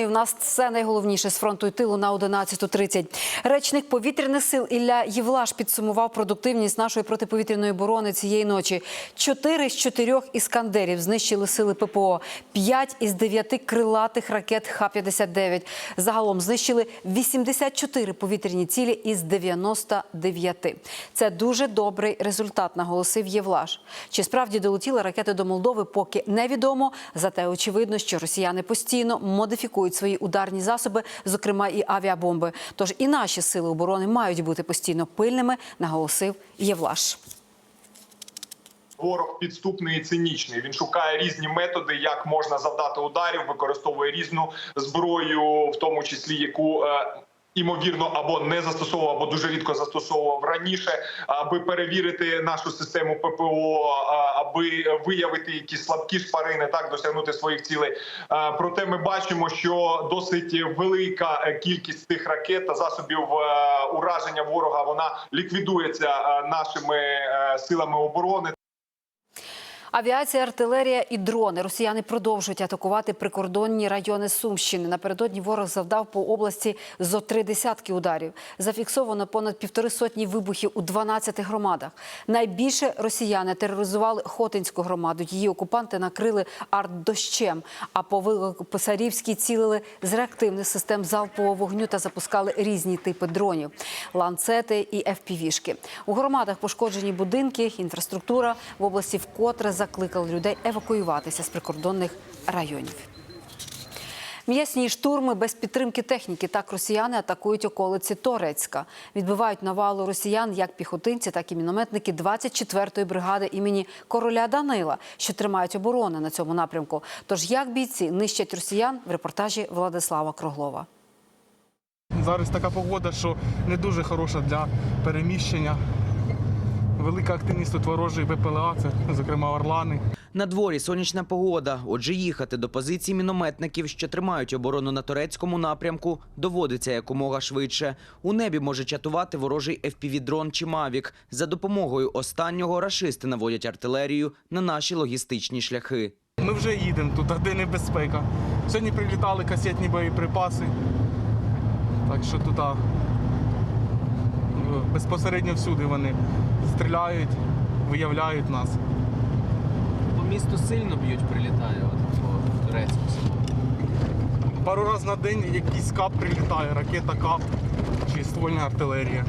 І в нас це найголовніше з фронту і тилу на 11.30. Речник повітряних сил Ілля Євлаш підсумував продуктивність нашої протиповітряної оборони цієї ночі. Чотири з чотирьох іскандерів знищили сили ППО, п'ять із дев'яти крилатих ракет Х-59. Загалом знищили 84 повітряні цілі із 99. Це дуже добрий результат, наголосив Євлаш. Чи справді долетіли ракети до Молдови, поки невідомо. Зате очевидно, що росіяни постійно модифікують свої ударні засоби, зокрема і авіабомби. Тож і наші сили оборони мають бути постійно пильними, наголосив Євлаш. Ворог підступний і цинічний. Він шукає різні методи, як можна завдати ударів, використовує різну зброю, в тому числі яку. Імовірно, або не застосовував, або дуже рідко застосовував раніше, аби перевірити нашу систему ППО, аби виявити якісь слабкі шпарини, так досягнути своїх цілей. Проте ми бачимо, що досить велика е, кількість тих ракет та засобів е, ураження ворога вона ліквідується е, нашими силами оборони. Авіація, артилерія і дрони. Росіяни продовжують атакувати прикордонні райони Сумщини. Напередодні ворог завдав по області зо три десятки ударів. Зафіксовано понад півтори сотні вибухів у 12 громадах. Найбільше росіяни тероризували Хотинську громаду. Її окупанти накрили артдощем. А по Великописарівській цілили з реактивних систем залпового вогню та запускали різні типи дронів, ланцети і ФПВ-шки. У громадах пошкоджені будинки, інфраструктура в області вкотре закликали людей евакуюватися з прикордонних районів. М'ясні штурми без підтримки техніки. Так росіяни атакують околиці Торецька. Відбивають навалу росіян як піхотинці, так і мінометники 24-ї бригади імені короля Данила, що тримають оборони на цьому напрямку. Тож як бійці нищать росіян в репортажі Владислава Круглова. Зараз така погода, що не дуже хороша для переміщення. Велика активність тут ворожої БПЛА, це, зокрема, орлани. На дворі сонячна погода. Отже, їхати до позицій мінометників, що тримають оборону на турецькому напрямку, доводиться якомога швидше. У небі може чатувати ворожий FPV-дрон чи Мавік. За допомогою останнього рашисти наводять артилерію на наші логістичні шляхи. Ми вже їдемо тут, а де небезпека. Сьогодні прилітали касетні боєприпаси. Так що тут безпосередньо всюди вони стріляють, виявляють нас. По місту сильно б'ють, прилітає от, по турецькому. Пару разів на день якийсь кап прилітає, ракета кап чи ствольна артилерія.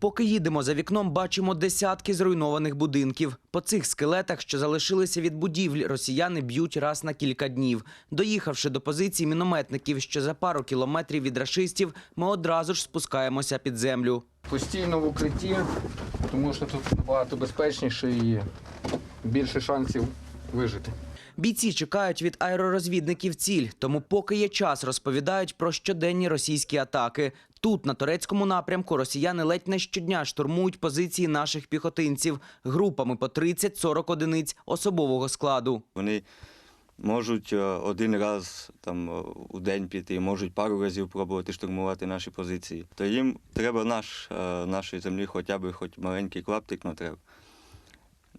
Поки їдемо за вікном, бачимо десятки зруйнованих будинків. По цих скелетах, що залишилися від будівлі, росіяни б'ють раз на кілька днів. Доїхавши до позицій мінометників, що за пару кілометрів від рашистів, ми одразу ж спускаємося під землю. Постійно в укритті, тому що тут набагато безпечніше і більше шансів вижити. Бійці чекають від аеророзвідників ціль, тому поки є час, розповідають про щоденні російські атаки. Тут, на турецькому напрямку, росіяни ледь не щодня штурмують позиції наших піхотинців групами по 30-40 одиниць особового складу. Вони можуть е, один раз там е, у день піти, можуть пару разів пробувати штурмувати наші позиції. То їм треба наш, е, нашої землі хоча б хоч маленький клаптик, но треба.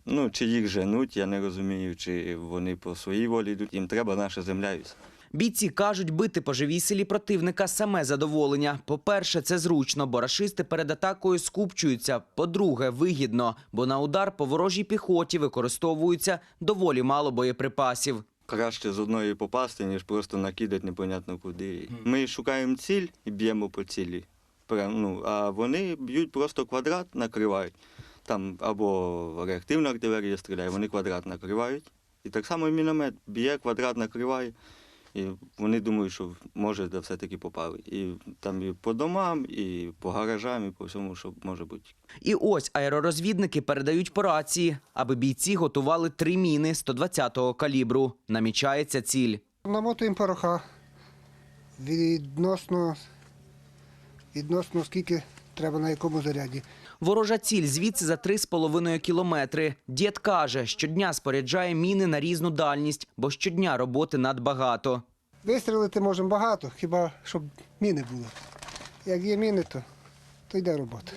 Ну, чи їх женуть, я не розумію, чи вони по своїй волі йдуть. Їм треба наша земля. Бійці кажуть, бити по живій силі противника саме задоволення. По-перше, це зручно, бо рашисти перед атакою скупчуються. По-друге, вигідно, бо на удар по ворожій піхоті використовується доволі мало боєприпасів. Краще з одної попасти, ніж просто накидати непонятно куди. Ми шукаємо ціль і б'ємо по цілі. Прям, ну, а вони б'ють просто квадрат, накривають. Там або реактивна артилерія стріляє, вони квадрат накривають. І так само і міномет б'є, квадрат накриває. І вони думають, що може да все-таки попали. І там і по домам, і по гаражам, і по всьому, що може бути. І ось аеророзвідники передають по рації, аби бійці готували три міни 120-го калібру. Намічається ціль. Намотуємо пороха відносно, відносно скільки треба на якому заряді. Ворожа ціль звідси за 3,5 кілометри. Дід каже, щодня споряджає міни на різну дальність, бо щодня роботи надбагато. Вистрілити можемо багато, хіба щоб міни були. Як є міни, то, то йде робота.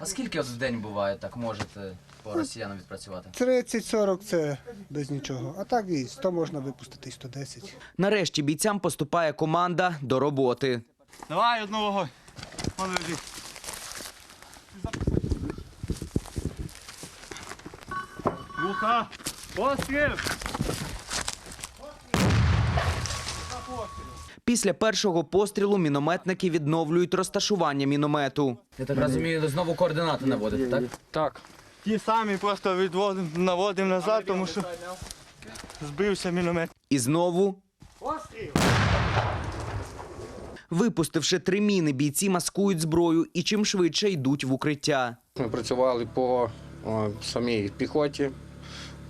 А скільки от в день буває, так можете по росіянам відпрацювати? 30-40 це без нічого. А так і 100 можна випустити, і 110. Нарешті бійцям поступає команда до роботи. Давай одну вогонь. Молодець. Вуха! Постріл! Після першого пострілу мінометники відновлюють розташування міномету. Я так розумію, знову координати наводите, так? Так, Ті самі просто відводимо, наводимо назад, тому що збився міномет. І знову. Випустивши три міни, бійці маскують зброю і чим швидше йдуть в укриття. ми працювали по о, самій піхоті.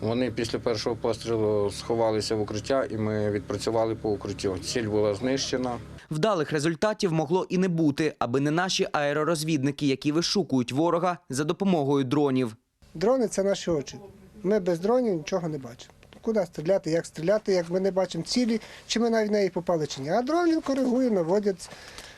Вони після першого пострілу сховалися в укриття, і ми відпрацювали по укриттю. Ціль була знищена. Вдалих результатів могло і не бути, аби не наші аеророзвідники, які вишукують ворога за допомогою дронів. Дрони це наші очі. Ми без дронів нічого не бачимо. Куди стріляти, як стріляти, як ми не бачимо цілі, чи ми навіть в неї попали чи ні. А дрони коригують, наводять,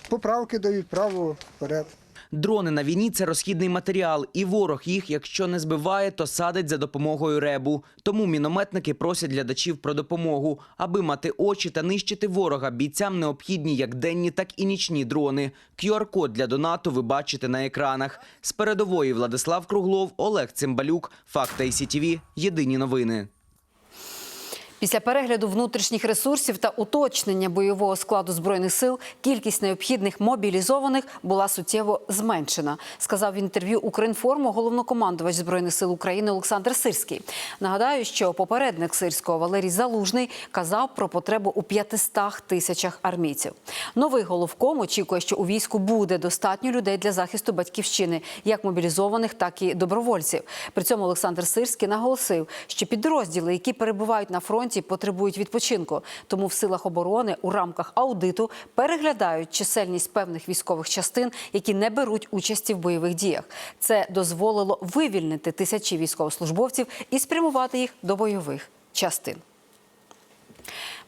поправки дають право вперед. Дрони на війні це розхідний матеріал, і ворог їх, якщо не збиває, то садить за допомогою ребу. Тому мінометники просять глядачів про допомогу, аби мати очі та нищити ворога. Бійцям необхідні як денні, так і нічні дрони. QR-код для донату ви бачите на екранах. З передової Владислав Круглов, Олег Цимбалюк, Факта ICTV. Єдині новини. Після перегляду внутрішніх ресурсів та уточнення бойового складу збройних сил кількість необхідних мобілізованих була суттєво зменшена, сказав в інтерв'ю Укрінформу головнокомандувач збройних сил України Олександр Сирський. Нагадаю, що попередник сирського Валерій Залужний казав про потребу у 500 тисячах армійців. Новий головком очікує, що у війську буде достатньо людей для захисту батьківщини, як мобілізованих, так і добровольців. При цьому Олександр Сирський наголосив, що підрозділи, які перебувають на фронті, потребують відпочинку. Тому в силах оборони у рамках аудиту переглядають чисельність певних військових частин, які не беруть участі в бойових діях. Це дозволило вивільнити тисячі військовослужбовців і спрямувати їх до бойових частин.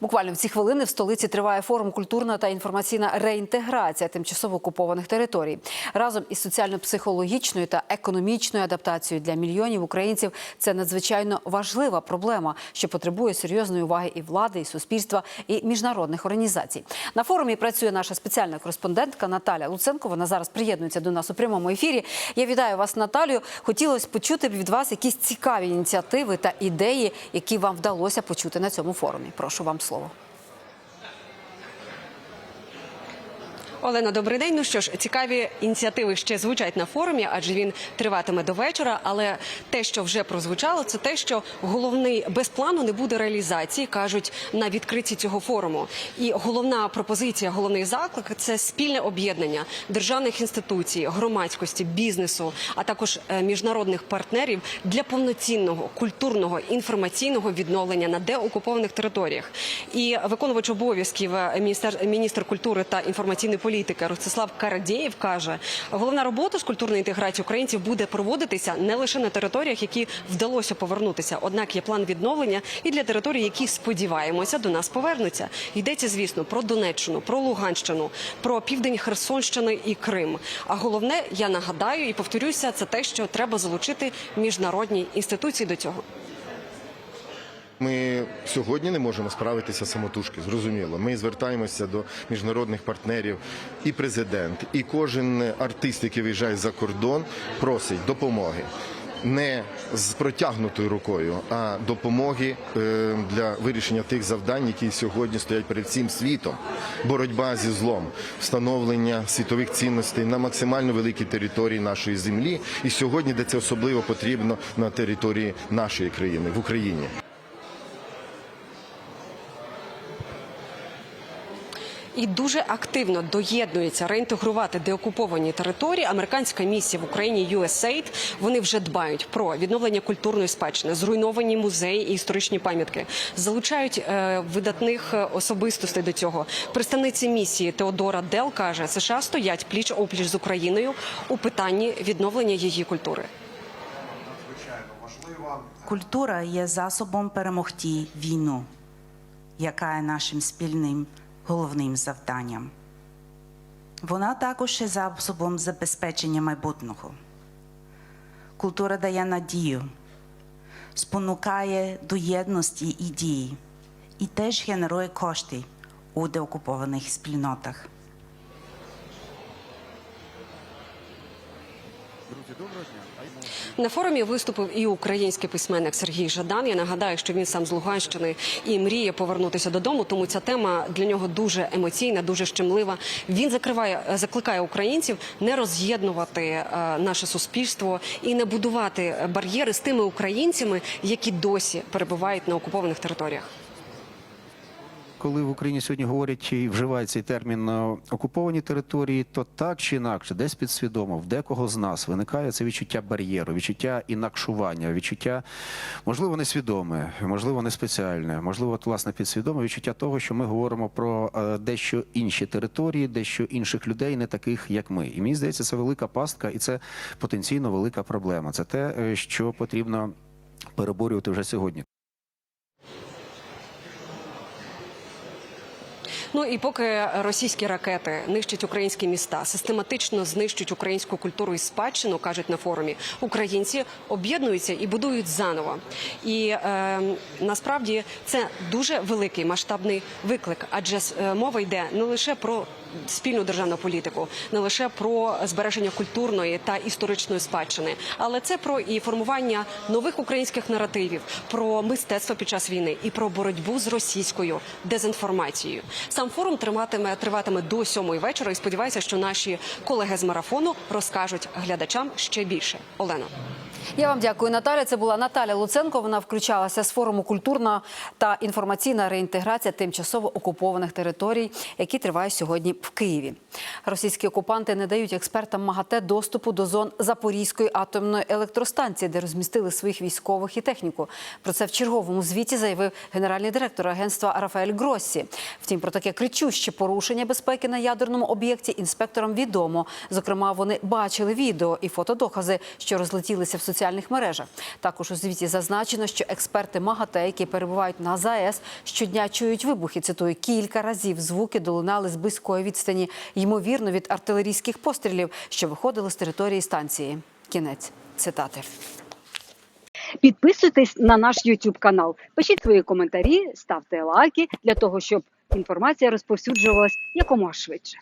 Буквально в ці хвилини в столиці триває форум культурна та інформаційна реінтеграція тимчасово окупованих територій. Разом із соціально-психологічною та економічною адаптацією для мільйонів українців це надзвичайно важлива проблема, що потребує серйозної уваги і влади, і суспільства, і міжнародних організацій. На форумі працює наша спеціальна кореспондентка Наталя Луценко. Вона зараз приєднується до нас у прямому ефірі. Я вітаю вас, Наталію. Хотілося почути від вас якісь цікаві ініціативи та ідеї, які вам вдалося почути на цьому форумі. Прошу вам слово. Олена, добрий день. Ну що ж, цікаві ініціативи ще звучать на форумі, адже він триватиме до вечора. Але те, що вже прозвучало, це те, що головний без плану не буде реалізації, кажуть на відкритті цього форуму. І головна пропозиція, головний заклик це спільне об'єднання державних інституцій, громадськості, бізнесу, а також е, міжнародних партнерів для повноцінного культурного інформаційного відновлення на деокупованих територіях. І виконувач обов'язків е, міністр, міністр культури та інформаційної політики Ростислав Карадєєв каже, головна робота з культурної інтеграції українців буде проводитися не лише на територіях, які вдалося повернутися. Однак є план відновлення і для територій, які сподіваємося до нас повернуться. Йдеться, звісно, про Донеччину, про Луганщину, про південь Херсонщини і Крим. А головне, я нагадаю і повторюся, це те, що треба залучити міжнародні інституції до цього. Ми сьогодні не можемо справитися самотужки. Зрозуміло. Ми звертаємося до міжнародних партнерів, і президент, і кожен артист, який виїжджає за кордон, просить допомоги. Не з протягнутою рукою, а допомоги е, для вирішення тих завдань, які сьогодні стоять перед всім світом. Боротьба зі злом, встановлення світових цінностей на максимально великій території нашої землі, і сьогодні, де це особливо потрібно на території нашої країни в Україні. І дуже активно доєднується реінтегрувати деокуповані території. Американська місія в Україні USAID, Вони вже дбають про відновлення культурної спадщини, зруйновані музеї і історичні пам'ятки, залучають е, видатних е, особистостей до цього. Представниця місії Теодора Дел каже, США стоять пліч опліч з Україною у питанні відновлення її культури. Культура є засобом перемогти війну, яка є нашим спільним головним завданням. Вона також є засобом забезпечення майбутнього. Культура дає надію, спонукає до єдності і дії і теж генерує кошти у деокупованих спільнотах. На форумі виступив і український письменник Сергій Жадан. Я нагадаю, що він сам з Луганщини і мріє повернутися додому. Тому ця тема для нього дуже емоційна, дуже щемлива. Він закриває, закликає українців не роз'єднувати е, наше суспільство і не будувати бар'єри з тими українцями, які досі перебувають на окупованих територіях. Коли в Україні сьогодні говорять і вживають цей термін е, окуповані території, то так чи інакше, десь підсвідомо, в декого з нас виникає це відчуття бар'єру, відчуття інакшування, відчуття, можливо, несвідоме, можливо, не спеціальне, можливо, власне, підсвідоме відчуття того, що ми говоримо про е, дещо інші території, дещо інших людей, не таких, як ми. І мені здається, це велика пастка, і це потенційно велика проблема. Це те, е, що потрібно переборювати вже сьогодні. Ну і поки російські ракети нищать українські міста, систематично знищують українську культуру і спадщину, кажуть на форумі, українці об'єднуються і будують заново. І е, насправді це дуже великий масштабний виклик, адже е, мова йде не лише про спільну державну політику, не лише про збереження культурної та історичної спадщини, але це про і формування нових українських наративів, про мистецтво під час війни і про боротьбу з російською дезінформацією. Сам форум триватиме триватиме до сьомої вечора. І сподіваюся, що наші колеги з марафону розкажуть глядачам ще більше. Олена. Я вам дякую, Наталя. Це була Наталя Луценко. Вона включалася з форуму культурна та інформаційна реінтеграція тимчасово окупованих територій, які триває сьогодні в Києві. Російські окупанти не дають експертам МАГАТЕ доступу до зон Запорізької атомної електростанції, де розмістили своїх військових і техніку. Про це в черговому звіті заявив генеральний директор агентства Рафаель Гроссі. Втім, про таке кричуще порушення безпеки на ядерному об'єкті інспекторам відомо. Зокрема, вони бачили відео і фотодокази, що розлетілися в соціальних мережах. Також у звіті зазначено, що експерти МАГАТЕ, які перебувають на ЗАЕС, щодня чують вибухи. Цитую, кілька разів звуки долунали з близької відстані, ймовірно, від артилерійських пострілів, що виходили з території станції. Кінець цитати. Підписуйтесь на наш YouTube канал, пишіть свої коментарі, ставте лайки для того, щоб інформація розповсюджувалась якомога швидше.